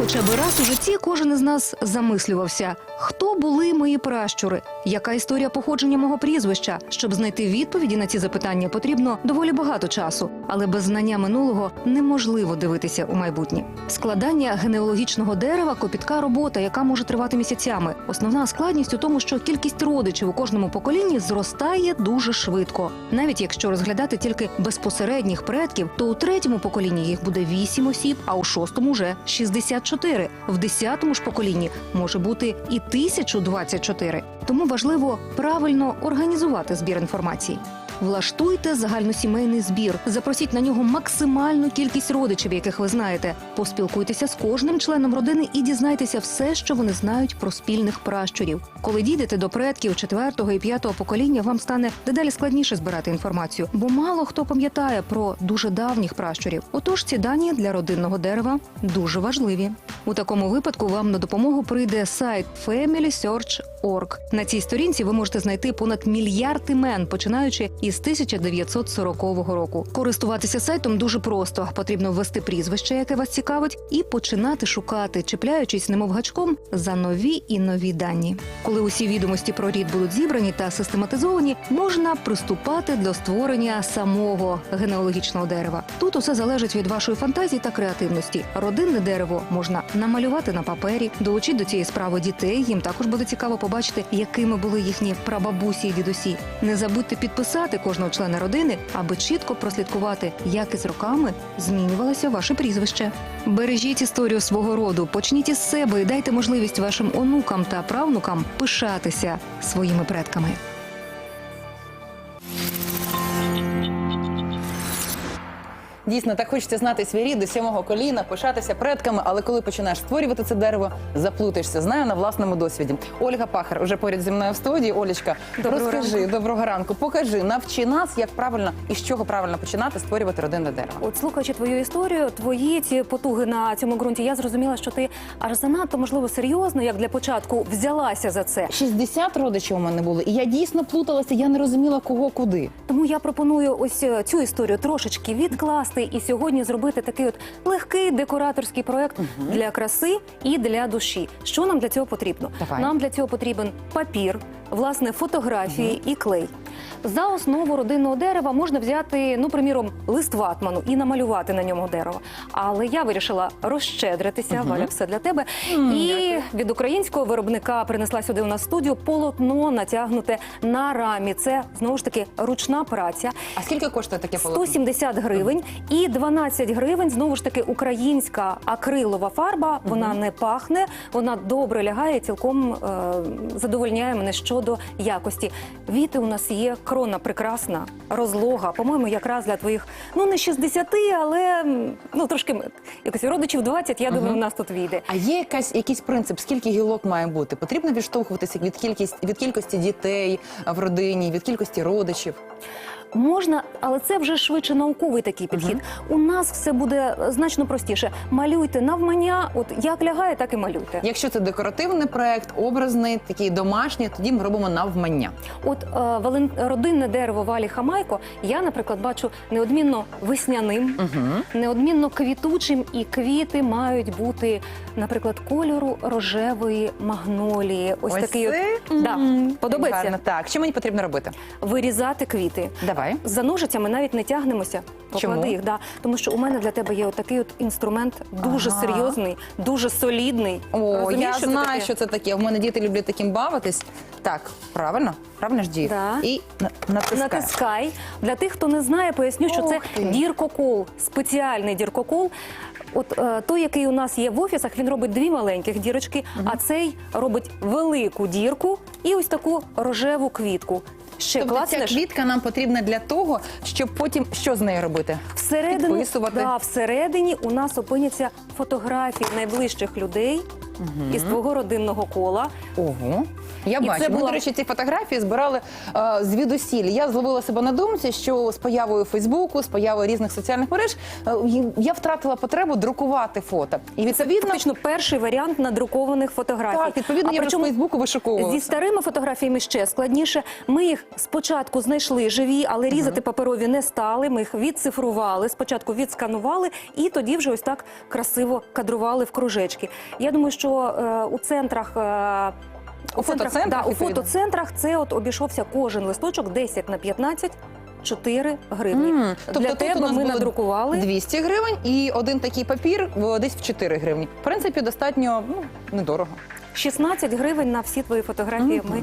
Хоча би раз у житті кожен із нас замислювався, хто були мої пращури, яка історія походження мого прізвища. Щоб знайти відповіді на ці запитання, потрібно доволі багато часу, але без знання минулого неможливо дивитися у майбутнє. Складання генеалогічного дерева копітка робота, яка може тривати місяцями. Основна складність у тому, що кількість родичів у кожному поколінні зростає дуже швидко. Навіть якщо розглядати тільки безпосередніх предків, то у третьому поколінні їх буде 8 осіб, а у шостому вже 64. В десятому ж поколінні може бути і 1024. Тому важливо правильно організувати збір інформації. Влаштуйте загальносімейний збір, запросіть на нього максимальну кількість родичів, яких ви знаєте. Поспілкуйтеся з кожним членом родини і дізнайтеся все, що вони знають про спільних пращурів. Коли дійдете до предків четвертого і п'ятого покоління, вам стане дедалі складніше збирати інформацію, бо мало хто пам'ятає про дуже давніх пращурів. Отож, ці дані для родинного дерева дуже важливі. У такому випадку вам на допомогу прийде сайт FamilySearch.org. На цій сторінці ви можете знайти понад мільярд імен, починаючи із 1940 року. Користуватися сайтом дуже просто. Потрібно ввести прізвище, яке вас цікавить, і починати шукати, чіпляючись немов гачком за нові і нові дані. Коли усі відомості про рід будуть зібрані та систематизовані, можна приступати до створення самого генеалогічного дерева. Тут усе залежить від вашої фантазії та креативності. Родинне дерево можна намалювати на папері, долучити до цієї справи дітей. Їм також буде цікаво побачити, якими були їхні прабабусі і дідусі. Не забудьте підписати кожного члена родини, аби чітко прослідкувати, як із роками змінювалося ваше прізвище. Бережіть історію свого роду, почніть із себе і дайте можливість вашим онукам та правнукам пишатися своїми предками. Дійсно, так хочеться знати свій рід до сьомого коліна, пишатися предками, але коли починаєш створювати це дерево, заплутаєшся. Знаю на власному досвіді. Ольга Пахар уже поряд зі мною в студії. Олечка, Доброго розкажи, ранку. доброго ранку. Покажи, навчи нас, як правильно і з чого правильно починати створювати родинне дерево. От слухаючи твою історію, твої ці потуги на цьому ґрунті, я зрозуміла, що ти аж занадто можливо серйозно, як для початку, взялася за це. 60 родичів у мене було, і я дійсно плуталася, я не розуміла, кого куди. Тому я пропоную ось е, цю історію трошечки відкласти і сьогодні зробити такий от легкий декораторський проект для краси і для душі. Що нам для цього потрібно? Давай. Нам для цього потрібен папір, власне, фотографії і клей. За основу родинного дерева можна взяти, ну, приміром, лист ватману і намалювати на ньому дерево. Але я вирішила розщедритися, Валя, все для тебе. і від українського виробника принесла сюди у нас студію полотно натягнуте на рамі. Це знову ж таки ручна праця. А скільки коштує таке полотно? 170 гривень і 12 гривень. Знову ж таки, українська акрилова фарба. Вона не пахне, вона добре лягає, і цілком е, задовольняє мене щодо якості. Віти у нас є, крона прекрасна, розлога. По-моєму, якраз для твоїх ну не 60, але ну трошки якось родичів 20, Я думаю, у нас тут війде. А є якась якийсь принцип, скільки гілок має бути? Потрібно відштовхуватися від кількість від кількості дітей в родині, від кількості родичів. Можна, але це вже швидше науковий такий підхід. У нас все буде е, значно простіше. Малюйте навмання, от як лягає, так і малюйте. Якщо це декоративний проект, образний, такий домашній, тоді ми робимо навмання. От е, вален... родинне дерево Валі Хамайко я, наприклад, бачу неодмінно весняним, неодмінно квітучим, і квіти мають бути, наприклад, кольору рожевої магнолії. Ось, такий от да, подобається Гарно. Так, що мені потрібно робити? вирізати квіти. Давай. За ножицями навіть не тягнемося. Чому? Поклади їх, да. тому що у мене для тебе є такий от інструмент дуже Ага. серйозний, дуже солідний. О, Розумієш, я що це знаю, таке? що це таке. У мене діти люблять таким бавитись. Так, правильно? Правильно ж діють? Да. І на- натискаю. Натискай. Для тих, хто не знає, поясню, що це Ух ти. діркокол, спеціальний діркокол. От е, той, який у нас є в офісах, він робить дві маленьких дірочки, а цей робить велику дірку і ось таку рожеву квітку. Ще Тобто ця квітка нам потрібна для того, щоб потім що з нею робити? всередину, да, всередині у нас опиняться фотографії найближчих людей. Із твого родинного кола. Ого. Я І бачу. це Ми, була- до речі, ці фотографії збирали е, звідусіль. Я зловила себе на думці, що з появою Фейсбуку, з появою різних соціальних мереж, е, я втратила потребу друкувати фото. І відповідно, Фактично перший варіант надрукованих фотографій. так, відповідно, А я вже з причому Фейсбуку вишуковувалася. Зі старими фотографіями ще складніше. Ми їх спочатку знайшли живі, але різати паперові не стали. Ми їх відцифрували, спочатку відсканували, і тоді вже ось так красиво кадрували в кружечки. Я думаю, що е, у центрах. Е, У фотоцентрах, да, у фотоцентрах це от обійшовся кожен листочок 10 на 15, 4 гривні. М, тобто Для тут тебе нас ми було надрукували. 200 гривень і один такий папір о, десь в 4 гривні. В принципі, достатньо ну, недорого. 16 гривень на всі твої фотографії ми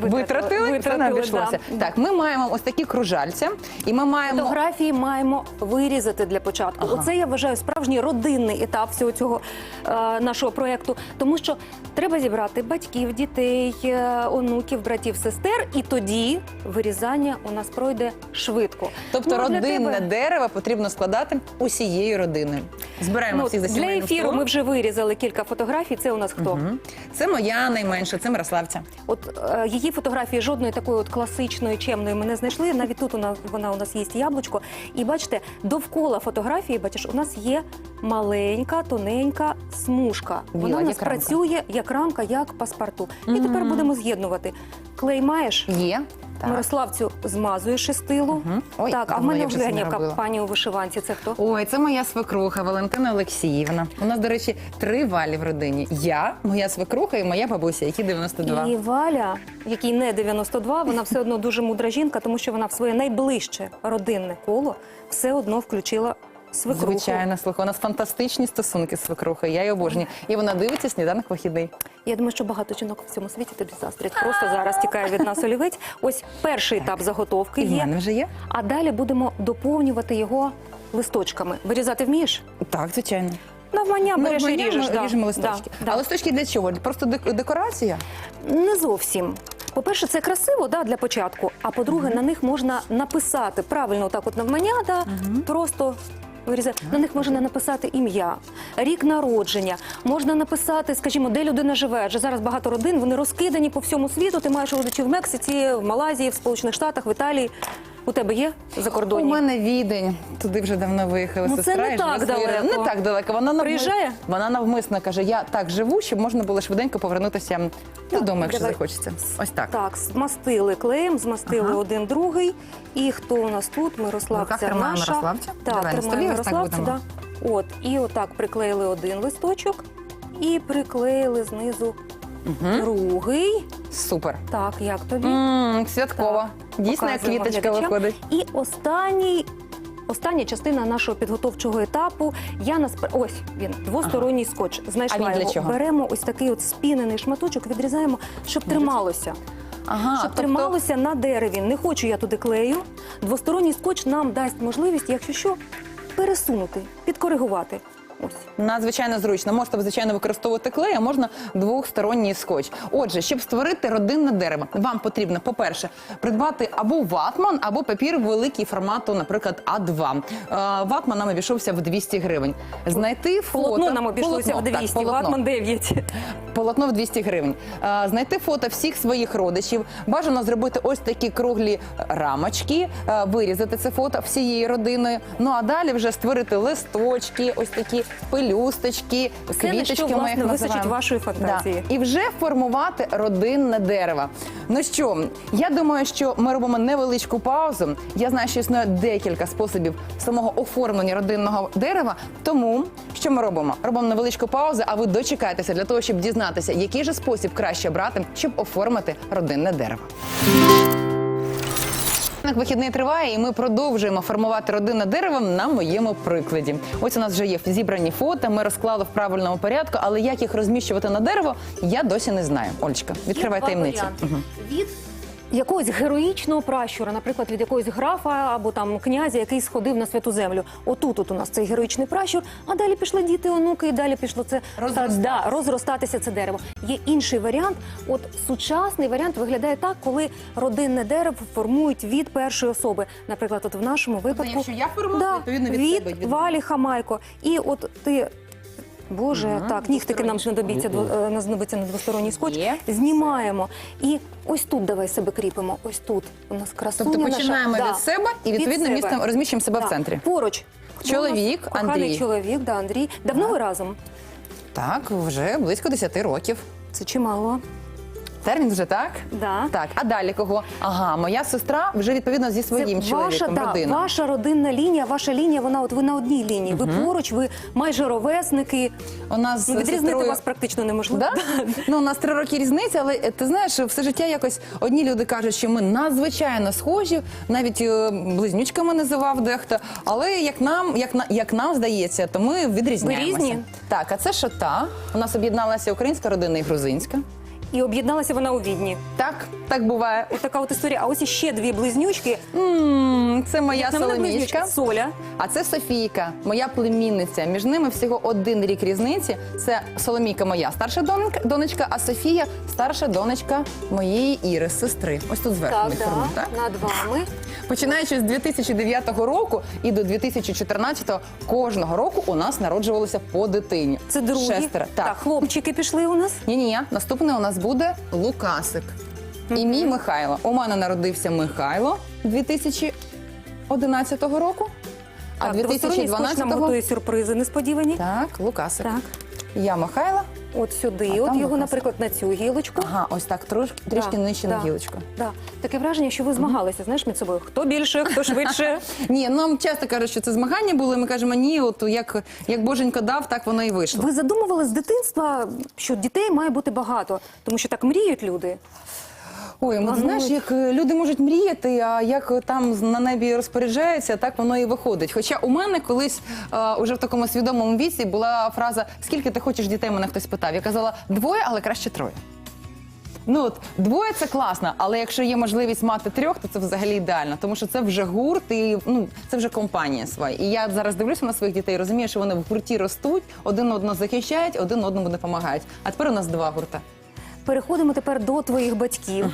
Витратили, це не обійшлося. да. Так, ми маємо ось такі кружальця, і ми маємо Фотографії маємо вирізати для початку. Ага. Оце я вважаю справжній родинний етап всього цього е, нашого проєкту. Тому що треба зібрати батьків, дітей, е, онуків, братів, сестер, і тоді вирізання у нас пройде швидко. Тобто Ну, родинне тебе- дерево потрібно складати усією родиною. Збираємо Ну, всіх за для ефіру ми вже вирізали кілька фотографій. Це у нас хто? Мгм. Це моя найменша, це Мирославця. От е, її фотографії жодної такої от класичної, чемної ми не знайшли. Навіть тут вона, вона у нас є яблучко. І бачите, довкола фотографії, бачиш, у нас є маленька, тоненька смужка. Біла, вона у нас як працює як рамка, як паспорту. І тепер будемо з'єднувати. Клей маєш? Є. Так. Мирославцю змазуєш із тилу. Мгм. Ой, так, а в давно мене я вже вже це не яка робила. пані у вишиванці. Це хто? Ой, це моя свекруха Валентина Олексіївна. У нас, до речі, три валі в родині. Я, моя свекруха і моя бабуся, які 92. І Валя, якій не 92, вона все одно дуже мудра жінка, тому що вона в своє найближче родинне коло все одно включила свекруху. Звичайно, слухай, у нас фантастичні стосунки з свекрухою. Я її обожнюю. І вона дивиться сніданок вихідний. Я думаю, що багато жінок в цьому світі тобі заздрять. Просто зараз тікає від нас олівець. Ось перший етап заготовки І в є, мене вже є. а далі будемо доповнювати його листочками. Вирізати вмієш? Так, звичайно. Навмання береш і ріжеш. ми да. ріжемо листочки. Да, да. А листочки для чого? Просто дек- декорація? Не зовсім. По-перше, це красиво да, для початку. А по-друге, на них можна написати правильно, отак от навмання, да, просто. Вирізати. На них можна написати ім'я, рік народження. Можна написати, скажімо, де людина живе. Адже зараз багато родин, вони розкидані по всьому світу. Ти маєш родичів в Мексиці, в Малайзії, в Сполучених Штатах, в Італії. У тебе є У мене відень. Туди вже давно виїхала Ну, це не і так далеко. Не так далеко. Вона навмис... Приїжджає? Вона навмисно каже: я так живу, щоб можна було швиденько повернутися додому, якщо давай. захочеться. Ось так. Так, змастили клеєм, змастили Ага. один другий. І хто у нас тут? В Мирослав, це наша. Мирославця? Так, Давай, тримаємо столі так да. От, і отак приклеїли один листочок і приклеїли знизу другий. Супер. Так, як тобі? М, святково. Дійсно, як Показуємо квіточка глядачам. виходить. І останній. Остання частина нашого підготовчого етапу. Я нас ось він двосторонній скотч. Знайшла А він для його. чого? Беремо ось такий от спінений шматочок, відрізаємо, щоб трималося. Ага, щоб тобто трималося на дереві. Не хочу я туди клею. Двосторонній скотч нам дасть можливість, якщо що, пересунути, підкоригувати. Надзвичайно зручно. Можете, звичайно, використовувати клей, а можна двохсторонній скотч. Отже, щоб створити родинне дерево, вам потрібно, по-перше, придбати або ватман, або папір великий формату, наприклад, А2. Е, Ватман нам обійшовся в 200 гривень. Знайти фото... Полотно нам обійшлося Полотно, в так, 200, полотно. ватман 9. Полотно в 200 гривень. Е, Знайти фото всіх своїх родичів. Бажано зробити ось такі круглі рамочки, е, вирізати це фото всією родиною. Ну а далі вже створити листочки, ось такі пелюсточки, Все, на квіточки. що, ми їх власне, вистачить називаємо. вашої фантазії. Да. І вже формувати родинне дерево. Ну що, я думаю, що ми робимо невеличку паузу. Я знаю, що існує декілька способів самого оформлення родинного дерева. Тому що ми робимо? Робимо невеличку паузу, а ви дочекайтеся для того, щоб дізнатися, який же спосіб краще брати, щоб оформити родинне дерево. Вихідний триває, і ми продовжуємо формувати родинне деревом на моєму прикладі. Ось у нас вже є зібрані фото. Ми розклали в правильному порядку, але як їх розміщувати на дерево, я досі не знаю. Олечка, відкривай таємницю. Угу. Від якогось героїчного пращура, наприклад, від якогось графа або там князя, який сходив на святу землю. Отут от у нас цей героїчний пращур, а далі пішли діти, онуки, і далі пішло це Розростатися. да, розростатися це дерево. Є інший варіант. От сучасний варіант виглядає так, коли родинне дерево формують від першої особи. Наприклад, от в нашому випадку якщо я формую, да, відповідно, від від, себе, від Валі Хамайко. І от ти Боже, так, нігтики нам знадобиться, дво- е, нам знадобиться на двосторонній скотч. Є. Знімаємо. І ось тут давай себе кріпимо. Ось тут. У нас красуня Тобто наша. починаємо Да. від себе і Від відповідно себе. місцем розміщуємо себе Да. в центрі. Поруч. Хто Чоловік, у нас? Коханий Андрій. чоловік, да, Андрій. Давно ви разом? Так, вже близько 10 років. Це чимало. Термін вже так? Да. Так, а далі кого? Ага, моя сестра вже відповідно зі своїм Це чоловіком, ваша, родина. ваша родинна лінія, ваша лінія, вона от ви на одній лінії. Ви поруч, ви майже ровесники. У нас Ну, відрізнити сестрою- вас практично неможливо. Да? Ну, у нас три роки різниця, але е, ти знаєш, все життя якось одні люди кажуть, що ми надзвичайно схожі, навіть е, близнючками називав дехто. Але як нам, як на як нам здається, то ми відрізняємося. Ви різні? Так, а це шота. У нас об'єдналася українська родина і грузинська. І об'єдналася вона у Відні. Так, так буває. Ось така от історія. А ось іще дві близнючки. м це моя На мене соломічка. Соля. А це Софійка, моя племінниця. Між ними всього один рік різниці. Це Соломійка, моя старша донечка, донечка, а Софія старша донечка моєї Іри, сестри. Ось тут зверху Так, ми формуємо, так? над вами. Починаючи з 2009 року і до 2014 кожного року у нас народжувалося по дитині. Це другі. Шестеро. Так. хлопчики пішли у нас. Ні, ні, наступний у нас буде Лукасик. І мій Михайло. У мене народився Михайло 2011 року. А так, двосторонній скотч нам 2012 готує сюрпризи несподівані. Так, Лукасик. Так. Я Михайла. От сюди, А от його, наприклад, на цю гілочку. Ага, ось так трош, трішки Да, нижче на да, гілочку. Да. Таке враження, що ви змагалися, знаєш, між собою. Хто більше, хто швидше. Ні, нам часто кажуть, що це змагання були. Ми кажемо, ні, от як, як боженько дав, так воно і вийшло. Ви задумували з дитинства, що дітей має бути багато, тому що так мріють люди. Ой, ну, знаєш, як е, люди можуть мріяти, а як там на небі розпоряджаються, так воно і виходить. Хоча у мене колись е, уже в такому свідомому віці була фраза Скільки ти хочеш дітей? Мене хтось питав. Я казала двоє, але краще троє. Ну от двоє це класно, але якщо є можливість мати трьох, то це взагалі ідеально, тому що це вже гурт і ну це вже компанія своя. І я зараз дивлюся на своїх дітей, розумію, що вони в гурті ростуть, один одного захищають, один одному допомагають. А тепер у нас два гурта. Переходимо тепер до твоїх батьків.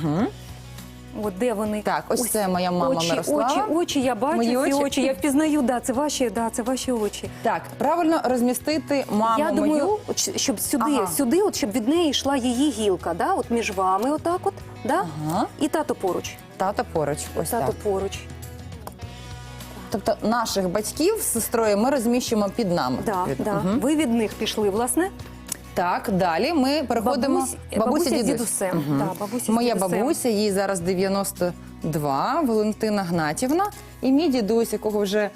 От де вони? Так, ось це моя мама очі, Мирослава. Очі, очі, я бачу Мої ці очі? очі. я впізнаю. Да, це ваші, да, це ваші очі. Так, правильно розмістити маму я думаю, мою. щоб сюди, Ага. сюди, от щоб від неї йшла її гілка, да? от між вами, отак, от, да? Ага. і тато поруч. Тата поруч. Ось тато так. поруч. Тобто наших батьків з сестрою ми розміщуємо під нами. Да, відповідно. да. Мгм. Ви від них пішли, власне. Так, далі ми переходимо. Бабусь- бабуся з дідусь. дідусем. Мгм. Да, бабуся з Моя дідусем. бабуся, їй зараз 92, Валентина Гнатівна. І мій дідусь, якого вже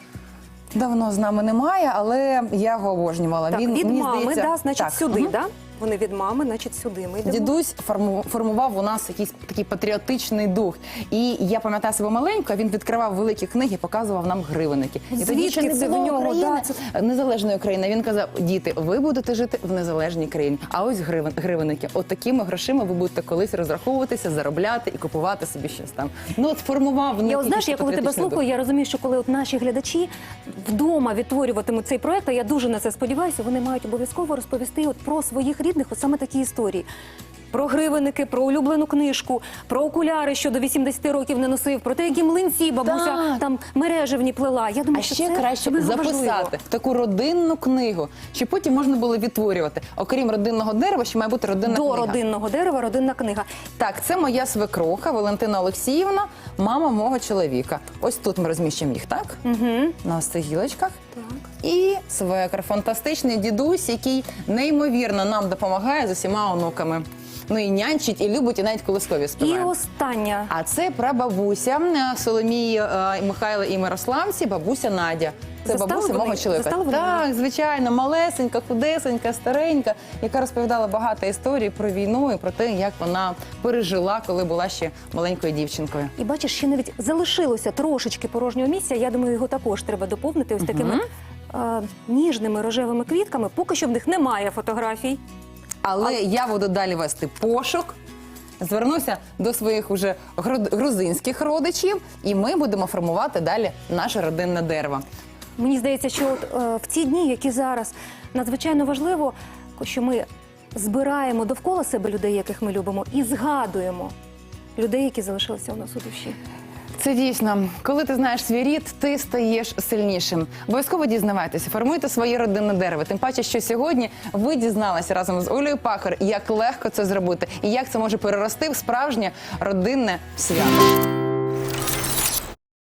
давно з нами немає, але я його обожнювала. Так, Він від мені мами, здається, да, значить, так, сюди, мгм. да? Вони від мами, значить, сюди ми йдемо. Дідусь форму- формував у нас якийсь такий патріотичний дух. І я пам'ятаю себе маленько, він відкривав великі книги, показував нам гривенники. І тоді Звідки ще не це в було нього? України, Да, незалежної країни. Він казав: діти, ви будете жити в незалежній країні. А ось гривен, гривенники. От такими грошима ви будете колись розраховуватися, заробляти і купувати собі щось там. Ну от формував Я от, знаєш, я коли тебе слухаю, я розумію, що коли от наші глядачі вдома відтворюватимуть цей проект, а я дуже на це сподіваюся, вони мають обов'язково розповісти от про своїх рідних, от саме такі історії. Про гривенники, про улюблену книжку, про окуляри, що до 80 років не носив, про те, які млинці бабуся Так. там мережевні плела. Я думаю, А що ще це краще дуже записати важливо. в таку родинну книгу, щоб потім можна було відтворювати. Окрім родинного дерева, ще має бути родинна До книга. родинного дерева, родинна книга. Так, це моя свекроха Валентина Олексіївна, мама мого чоловіка. Ось тут ми розміщимо їх, так? Угу. На ось цих гілочках. Так. І свекр, фантастичний дідусь, який неймовірно нам допомагає з усіма онуками. Ну і нянчить, і любить, і навіть колискові І остання. А це прабабуся е, Соломії е, Михайла і Мирославці, бабуся Надя. Це бабуся мого чоловіка. Так, звичайно, малесенька, худесенька, старенька, яка розповідала багато історій про війну і про те, як вона пережила, коли була ще маленькою дівчинкою. І бачиш, ще навіть залишилося трошечки порожнього місця. Я думаю, його також треба доповнити ось такими е, ніжними рожевими квітками. Поки що в них немає фотографій. Але я буду далі вести пошук. Звернуся до своїх уже гру- грузинських родичів, і ми будемо формувати далі наше родинне дерево. Мені здається, що от, е, в ці дні, які зараз надзвичайно важливо, що ми збираємо довкола себе людей, яких ми любимо, і згадуємо людей, які залишилися у нас у душі. Це дійсно, коли ти знаєш свій рід, ти стаєш сильнішим. Обов'язково дізнавайтеся, формуйте своє родинне дерево. Тим паче, що сьогодні ви дізналися разом з Олею Пахар, як легко це зробити і як це може перерости в справжнє родинне свято.